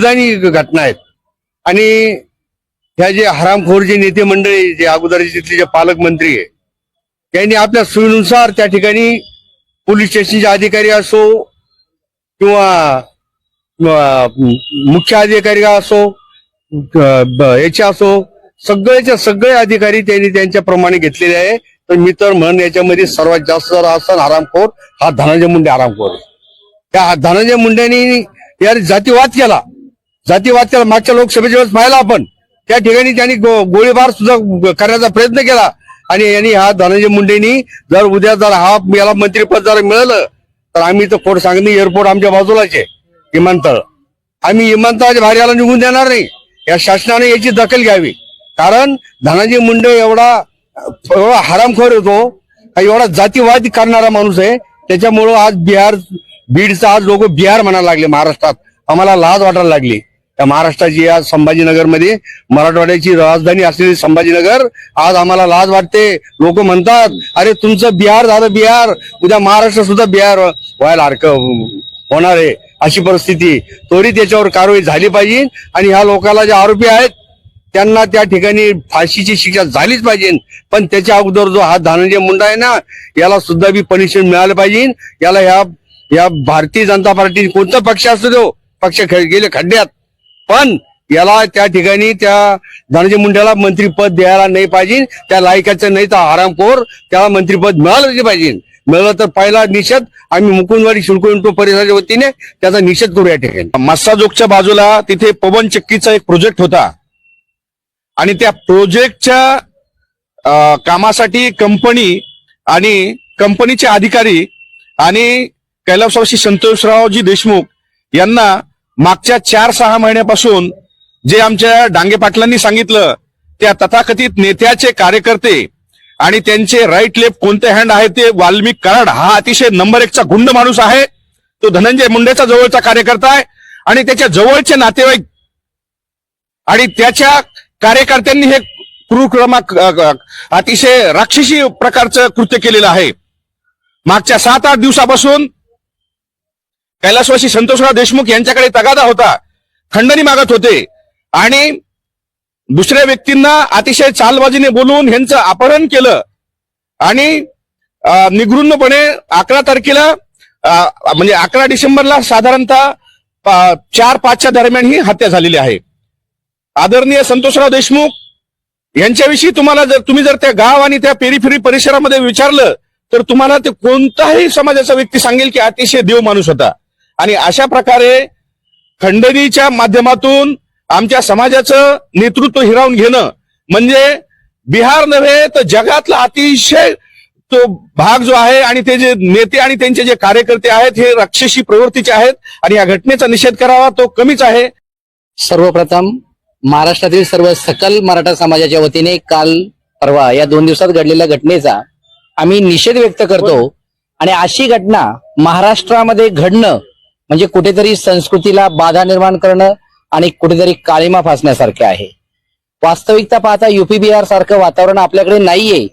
घटना आहेत. आणि ह्या जे हरामखोर जे नेते मंडळी जे अगोदर तिथले जे पालकमंत्री आहे त्यांनी आपल्या सोयीनुसार त्या ठिकाणी पोलीस स्टेशनचे अधिकारी असो किंवा मुख्य अधिकारी असो याचे असो सगळेच्या सगळे अधिकारी त्यांनी त्यांच्या प्रमाणे घेतलेले आहे. तर मी तर म्हण याच्यामध्ये सर्वात जास्त जर असं हरामखोर हा धनंजय मुंडे हरामखोर आहे. त्या धनंजय मुंडेंनी या जातीवाद केला. जातीवाद त्याला मागच्या लोकसभेच्या वेळेस पाहिला आपण त्या ठिकाणी त्यांनी गो- गोळीबार सुद्धा करण्याचा प्रयत्न केला. आणि यांनी हा धनंजय मुंडेनी जर उद्या जर हा याला मंत्रीपद जर मिळालं तर आम्ही तर फोर्ट सांगली एअरपोर्ट आमच्या बाजूलाच आहे विमानतळ. आम्ही विमानतळाच्या बाहेर याला निघून देणार नाही. या शासनाने याची दखल घ्यावी. कारण धनंजय मुंडे एवढा एवढा हरामखोर होतो एवढा जातीवाद करणारा माणूस आहे. त्याच्यामुळं आज बिहार बीडचा आज लोक बिहार म्हणायला लागले महाराष्ट्रात. आम्हाला लाज वाटायला लागली. त्या महाराष्ट्राची आज संभाजीनगरमध्ये मराठवाड्याची राजधानी असलेली संभाजीनगर आज आम्हाला लाज वाटते. लोक म्हणतात अरे तुमचं बिहार झालं बिहार. उद्या महाराष्ट्र सुद्धा बिहार व्हायला हरकं होणार आहे. अशी परिस्थिती. त्वरित याच्यावर कारवाई झाली पाहिजे आणि ह्या लोकाला जे आरोपी आहेत त्यांना त्या ठिकाणी फाशीची शिक्षा झालीच पाहिजे. पण त्याच्या अगोदर जो हा धनंजय मुंडा आहे ना याला सुद्धा बी पनिशमेंट मिळालं पाहिजे. याला ह्या या भारतीय जनता पार्टी कोणता पक्ष असतो तो पक्ष गेले खड्ड्यात. पण याला त्या ठिकाणी त्या धनंजय मुंड्याला मंत्रीपद द्यायला नाही पाहिजे त्या लायकाचं नाही तर आरामखोर त्याला मंत्रीपद मिळालं पाहिजे. मिळालं तर पहिला निषेध आम्ही मुकुंदवाडी शुल्क परिसराच्या वतीने त्याचा निषेध करू या ठिकाणी. मस्साजोगच्या बाजूला तिथे पवन चक्कीचा एक प्रोजेक्ट होता. आणि त्या प्रोजेक्टच्या कामासाठी कंपनी आणि कंपनीचे अधिकारी आणि कैलासवासी संतोषरावजी देशमुख यांना मागच्या चार सहा महिन्यापासून जे आमच्या डांगे पाटलांनी सांगितलं त्या तथाकथित नेत्याचे कार्यकर्ते आणि त्यांचे राईट लेफ्ट कोणते हँड आहे ते वाल्मिक कराड हा अतिशय नंबर एकचा गुंड माणूस आहे. तो धनंजय मुंडेचा जवळचा कार्यकर्ता आहे आणि त्याच्या जवळचे नातेवाईक आणि त्याच्या कार्यकर्त्यांनी हे क्रूक्रमाक अतिशय राक्षसी प्रकारचं कृत्य केलेलं आहे. मागच्या सात आठ दिवसापासून कैलासवासी संतोषराव देशमुख यांच्याकडे तगादा होता. खंडणी मागत होते. आणि दुसऱ्या व्यक्तींना अतिशय चालबाजीने बोलून यांचं अपहरण केलं. आणि निगृणपणे अकरा तारखेला म्हणजे अकरा डिसेंबरला साधारणतः चार पाचच्या दरम्यान ही हत्या झालेली आहे. आदरणीय संतोषराव देशमुख यांच्याविषयी तुम्हाला जर तुम्ही जर त्या गाव आणि त्या पेरीफेरी परिसरामध्ये विचारलं तर तुम्हाला ते कोणताही समाजाचा व्यक्ती सांगेल की अतिशय देव माणूस होता. आणि अशा प्रकारे खंडणीच्या माध्यमातून आमच्या समाजाचं नेतृत्व हिरावून घेणं म्हणजे बिहार नव्हे तर जगातला अतिशय तो भाग जो आहे आणि ते जे नेते आणि त्यांचे जे कार्यकर्ते आहेत हे राक्षसी प्रवृत्तीचे आहेत आणि या घटनेचा निषेध करावा तो कमीच आहे. सर्वप्रथम महाराष्ट्रातील सर्व सकल मराठा समाजाच्या वतीने काल परवा या दोन दिवसात घडलेल्या घटनेचा आम्ही निषेध व्यक्त करतो आणि अशी घटना महाराष्ट्रामध्ये घडणं म्हणजे कुठेतरी संस्कृतीला बाधा निर्माण करणं आणि कुठेतरी काळीमा फासण्यासारखे आहे. वास्तविकता पाहता युपी बिहार सारखं वातावरण आपल्याकडे नाहीये.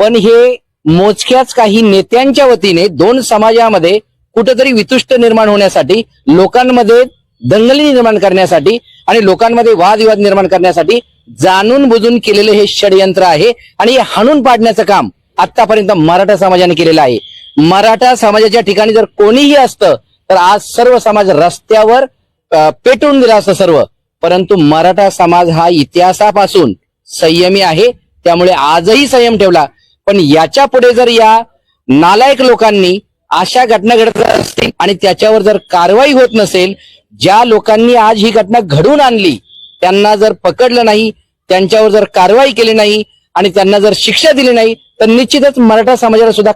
पण हे मोजक्याच काही नेत्यांच्या वतीने दोन समाजामध्ये कुठेतरी वितुष्ट निर्माण होण्यासाठी लोकांमध्ये दंगली निर्माण करण्यासाठी आणि लोकांमध्ये वादविवाद निर्माण करण्यासाठी जाणून बुजून केलेले हे षडयंत्र आहे आणि हे हाणून पाडण्याचं काम आतापर्यंत मराठा समाजाने केलेलं आहे. मराठा समाजाच्या ठिकाणी जर कोणीही असतं तर आज सर्व समाज रस्त्यावर पेटून दिला असतं सर्व. परंतु मराठा समाज हा इतिहासापासून संयमी आहे. त्यामुळे आजही संयम ठेवला. पण याच्यापुढे जर या नालायक लोकांनी अशा घटना घडत असतील आणि त्याच्यावर जर कारवाई होत नसेल ज्या लोकांनी आज ही घटना घडवून आणली त्यांना जर पकडलं नाही त्यांच्यावर जर कारवाई केली नाही आणि त्यांना जर शिक्षा दिली नाही तर निश्चितच मराठा समाजाला सुद्धा